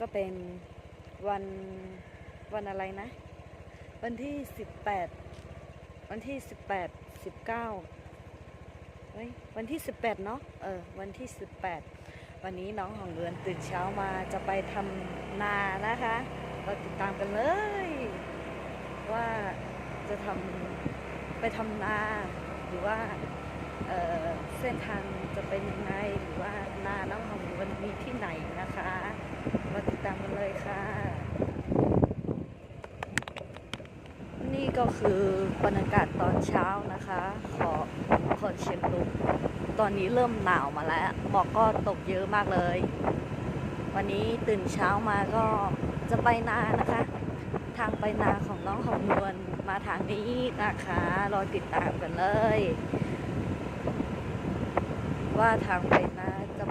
ก็เป็นวันวันอะไรนะ วันที่สิบแปดวันที่สิบแปดสิบเก้าเฮ้ยวันที่สิบแปดเนาะเออวันที่สิบแปดวันนี้น้องของเรือนตื่นเช้ามาจะไปทำนานะคะเราติดตามกันเลย ว่าจะทำไปทำนาหรือว่าเออเส้นทางจะเป็นยังไงหรือว่านาน้องของเรือนมีที่ไหนนะคะ เลยค่ะ นี่ก็คือบรรยากาศตอนเช้านะคะ ขอขอนเชียงตุงตอนนี้เริ่มหนาวมาแล้ว หมอกก็ตกเยอะมากเลย วันนี้ตื่นเช้ามาก็จะไปนานะคะ ทางไปนาของน้องของนวลมาทางนี้นะคะ รอติดตามกันเลย ว่าทางไปนาจะ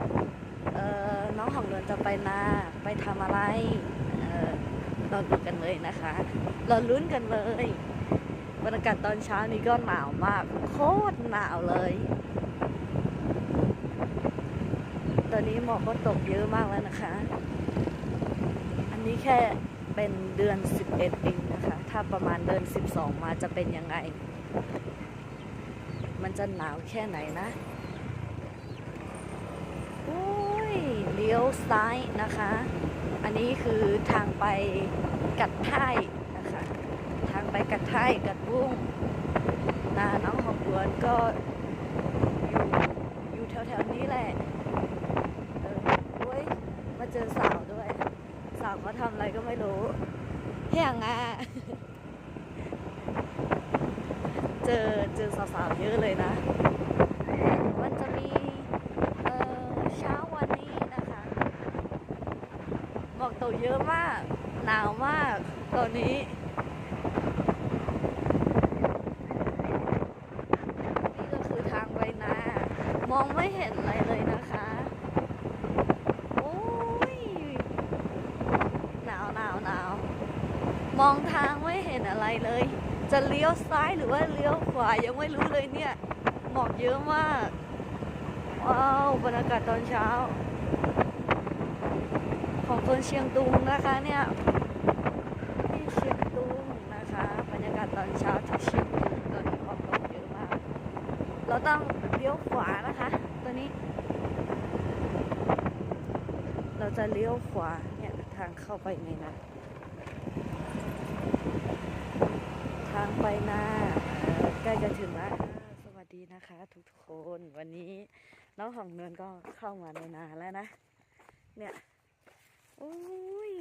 เออ น้องของนวลจะไปนาไปทำอะไรเออรอดูกันเลยนะคะราลุ้นกันเลยบรรยากาศตอนเช้านี้ก็หนาวมาก โคตรหนาวเลย ตอนนี้หมอกก็ตกเยอะมากแล้วนะคะ อันนี้แค่เป็นเดือน 11เองนะคะ ถ้าประมาณเดือน 12 มาจะเป็นยังไง มันจะหนาวแค่ไหนนะโอ้ยเลี้ยว ซ้ายนะคะ อันนี้คือทางไปกัดไท่ายนะคะ ทางไปกัดไท่ายกัดบุ้งนาน้องของบวนก็อยู่อยู่แถวๆนี้แหละ เออโอ้ยมาเจอสาวด้วย สาวเขาทำอะไรก็ไม่รู้เฮียงอะ เจอเจอสาวๆเยอะเลยนะ มันจะมีเอ่อเช้าวันนี้นะคะ หมอก ตกเยอะมาก หนาวมาก ตอนนี้นี่ก็คือทางไปนามองไม่เห็นอะไรเลยนะคะ โอ้ย หนาวหนาวหนาว มองทางไม่เห็นอะไรเลย จะเลี้ยวซ้ายหรือว่าเลี้ยวขวายังไม่รู้เลยเนี่ยหมอกเยอะมาก ว้าว บรรยากาศตอนเช้า ของคนเชียงตุงนะคะเนี่ยที่เชียงตุงนะคะบรรยากาศตอนเช้าที่เชียงตุงตอนนี้หมอกตกเยอะมาก เราต้องเลี้ยวขวานะคะตัวนี้ เราจะเลี้ยวขวาเนี่ยทางเข้าไปในนาทางไปนาใกล้จะถึงแล้วสวัสดีนะคะ ทุกๆคนวันนี้น้องของเนือนก็เข้ามาในนาแล้วนะ เนี่ย อุ้ย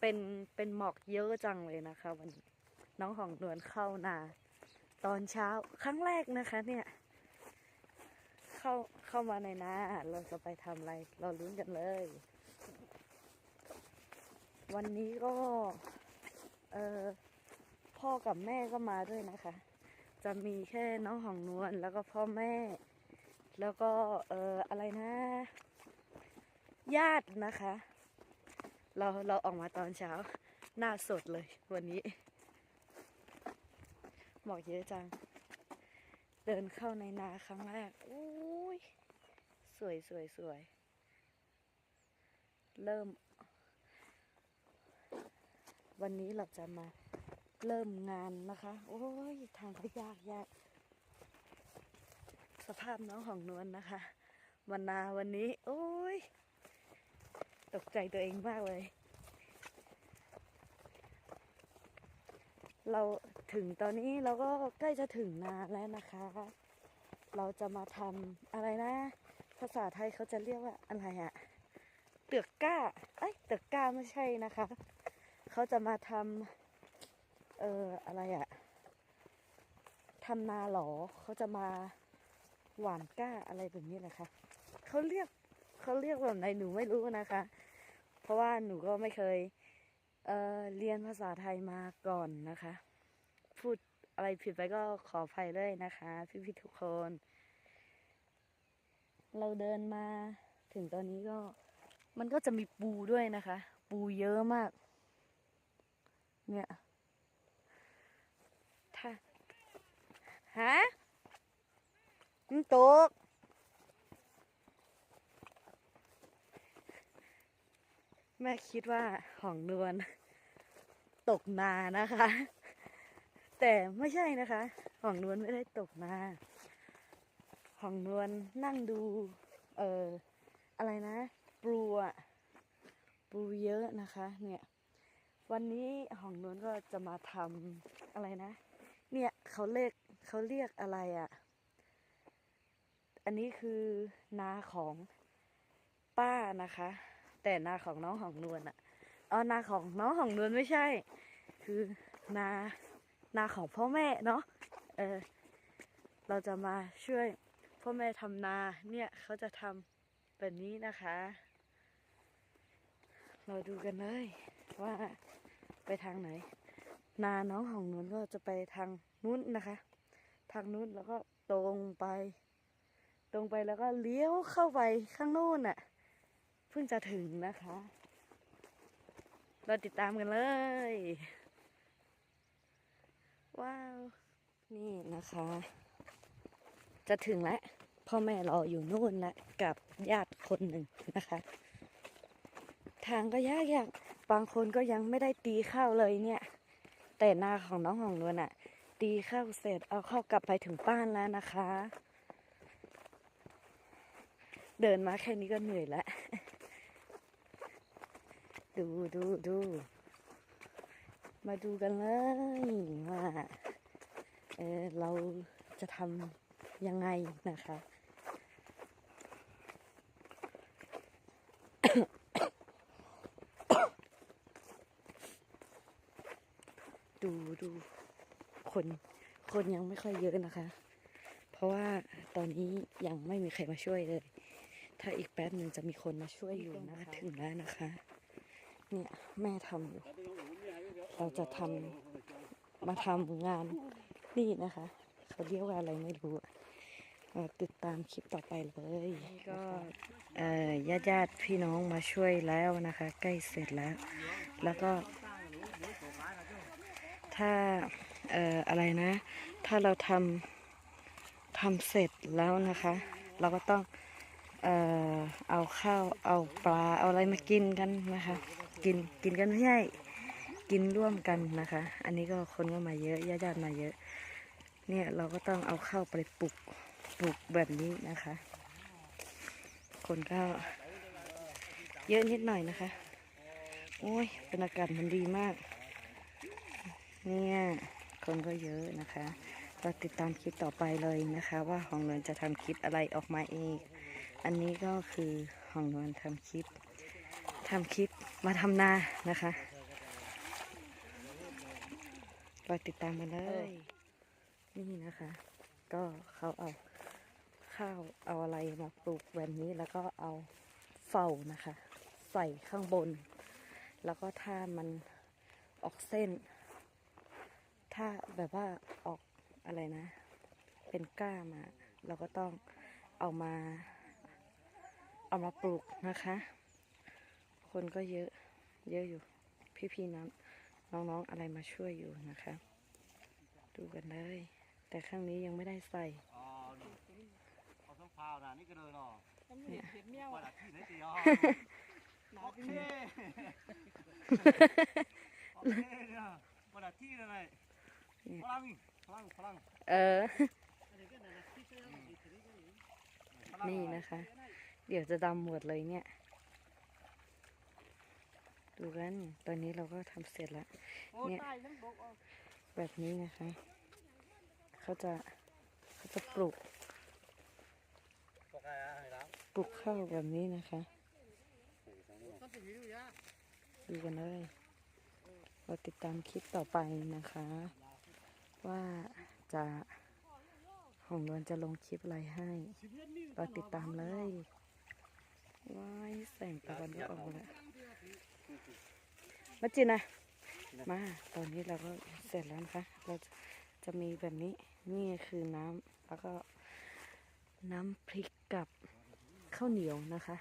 เป็นเป็นหมอกเยอะจังเลยนะคะ วันนี้น้องของนือนเข้านา ตอนเช้าครั้งแรกนะคะ เนี่ย เข้าเข้ามาในนาเราจะไปทำอะไร เราลุ้นกันเลย วันนี้ก็ เออพ่อกับแม่ก็มาด้วยนะคะ จะมีแค่น้องของนวลแล้วก็พ่อแม่ แล้วก็เอออะไรนะ ญาตินะคะ เราเราออกมาตอนเช้า หน้าสดเลยวันนี้ หมอกเยอะจัง เดินเข้าในนาครั้งแรกอุ้ยสวยสวยสวย เริ่ม วันนี้เราจะมาเริ่มงานนะคะ โอ้ย ทางก็ยากยากสภาพน้องของนวลนะคะวันนาวันนี้ โอ้ย ตกใจตัวเองมากเลย เราถึงตอนนี้เราก็ใกล้จะถึงนาแล้วนะคะ เราจะมาทำอะไรนะ ภาษาไทยเขาจะเรียกว่าอะไรอะเตือกก้าเอ้ยเตือกก้าไม่ใช่นะคะ เขาจะมาทำเอ่ออะไรอะทำนาหรอเขาจะมาหว่านก้าอะไรแบบนี้แหละค่ะเขาเรียก เขาเรียกแบบไหนหนูไม่รู้นะคะ เพราะว่าหนูก็ไม่เคยเออเรียนภาษาไทยมาก่อนนะคะ พูดอะไรผิดไปก็ขออภัยด้วยนะคะ พี่ๆทุกคน เราเดินมาถึงตอนนี้ก็ มันก็จะมีปูด้วยนะคะ ปูเยอะมาก เนี่ยถ้าฮะมันตก มม่คิดว่าของนวลตกนานะคะ แต่ไม่ใช่นะคะ ของนวลไม่ได้ตกนา ของนวลนั่งดู เอออะไรนะปลูอะปลูเยอะนะคะ เนี่ย วันนี้ของนวลก็จะมาทำอะไรนะ เนี่ยเขาเรียกเขาเรียกอะไรอะ่ะ อันนี้คือนาของป้านะคะ แต่นาของน้องของนวลอะ่ะอ๋อนาของน้องของนวลไม่ใช่ คือนานาของพ่อแม่เนาะเออเราจะมาช่วยพ่อแม่ทำนาเนี่ยเขาจะทำแบบนี้นะคะ เราดูกันเลยว่าไปทางไหน นาน้องของนวลก็จะไปทางนู้นนะคะ ทางนู้นแล้วก็ตรงไป ตรงไปแล้วก็เลี้ยวเข้าไปข้างโน้นน่ะ พิ่งจะถึงนะคะ เราติดตามกันเลย ว้าว นี่นะคะ จะถึงแล้วพ่อแม่รออยู่นู่นแล้วกับญาติคนหนึ่งนะคะ ทางก็ยากยากบางคนก็ยังไม่ได้ตีข้าวเลยเนี่ย แต่นาของน้องของนวลอะตีข้าวเสร็จเอาเข้าวกลับไปถึงบ้านแล้วนะคะ เดินมาแค่นี้ก็เหนื่อยแล้ว ดูดูดู มาดูกันเลยว่าเออเราจะทำยังไงนะคะ ดูดูคนคนยังไม่ค่อยเยอะนะคะ เพราะว่าตอนนี้ยังไม่มีใครมาช่วยเลย ถ้าอีกแป๊บหนึ่งจะมีคนมาช่วยอยู่นะคะถึงแล้วนะคะ เนี่ยแม่ทำอยู่ เราจะทำมาทำงานนี่นะคะ เขาเรียกว่าอะไรไม่รู้อะมาติดตามคลิปต่อไปเลยก็เอ่อญาติญาติๆพี่น้องมาช่วยแล้วนะคะ ใกล้เสร็จแล้ว แล้วก็ถ้าเอ่ออะไรนะ ถ้าเราทำทำเสร็จแล้วนะคะ เราก็ต้องเอ่อเอาข้าว เอาปลา เอาอะไรมากินกันนะคะ กินกินกันไม่ใช่กินร่วมกันนะคะ อันนี้ก็คนก็มาเยอะญาติๆมาเยอะ เนี่ยเราก็ต้องเอาข้าวไปปลูกปลูกแบบนี้นะคะ คนก็เยอะนิดหน่อยนะคะ โอ้ยบรรยากาศมันดีมาก เนี่ย คนก็เยอะนะคะ ก็ติดตามคลิปต่อไปเลยนะคะ ว่าของนวลจะทำคลิปอะไรออกมาเอง อันนี้ก็คือของนวลทำคลิป ทำคลิปมาทำนานะคะรอติดตามมาเลย นี่นะคะ ก็เขาเอาข้าวเอาอะไรมาปลูกแบบนี้แล้วก็เอาเฝ้านะคะ ใส่ข้างบน แล้วก็ถ้ามันออกเส้น ถ้าแบบว่าออกอะไรนะ เป็นก้ามา เราก็ต้องเอามา เอามาปลูกนะคะ คนก็เยอะ เยอะอยู่ พี่ๆน้ำน้องๆอะไรมาช่วยอยู่นะคะ ดูกันเลย แต่ข้างนี้ยังไม่ได้ใส่อ๋อนี่เอาต้องพาวนะนี่ก็เลยเนาะเนี่ยว่าดักที่ไหนตีอ๋อโอเคโอเคเนี่ยว่าดักที่อะไรพลังพลังพลังเออพลังนี่นะคะ เดี๋ยวจะดำหมดเลยเนี่ย ดูกัน ตอนนี้เราก็ทำเสร็จแล้ว เนี่ยแบบนี้นะคะ เขาจะเขาจะปลูกตกอะไรอะไอ้ล้างปลูกข้าวแบบนี้นะคะดูกันเลยเราติดตามคลิปต่อไปนะคะ ว่าจะของนวลจะลงคลิปอะไรให้เราติดตามเลยว้ายแสงตะวันก็ออกมาแล้ว มาจินนะมาตอนนี้เราก็เสร็จแล้วนะคะ เราจะมีแบบนี้นี่คือน้ำแล้วก็น้ำพริกกับข้าวเหนียวนะคะ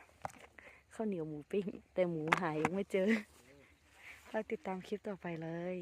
ข้าวเหนียวหมูปิ้ง แต่หมูหายยังไม่เจอเราติดตามคลิปต่อไปเลย